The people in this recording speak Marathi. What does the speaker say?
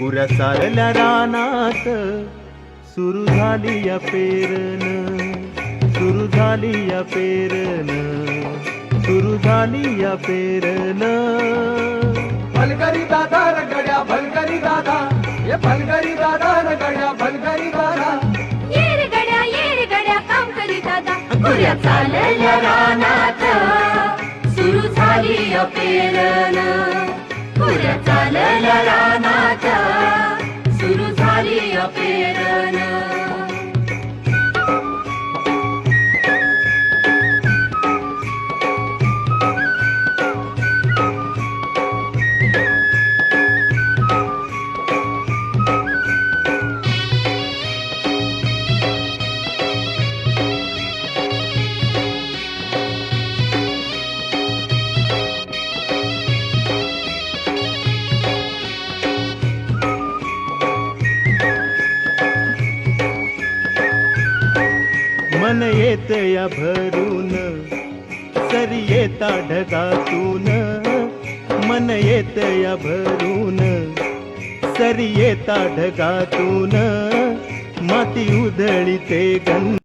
पुऱ्या सारल्या रानात. सुरू झाली या पेरन. सुरू झाली या पेरन. सुरू झाली या पेरन. भलगरी दादा रगड्या भलगरी दादा. ये भलगरी दादा रगड्या भलगरी दादा. ये रगड्या ये रगड्या काम करी दादा. पुऱ्या चालल्या रानात. सुरू झाली या पुऱ्या झाली मन येत या भरून. सरी येता ढगातून. मन येत या भरून. सरी येता ढगातून. माती उधळी ते गंध.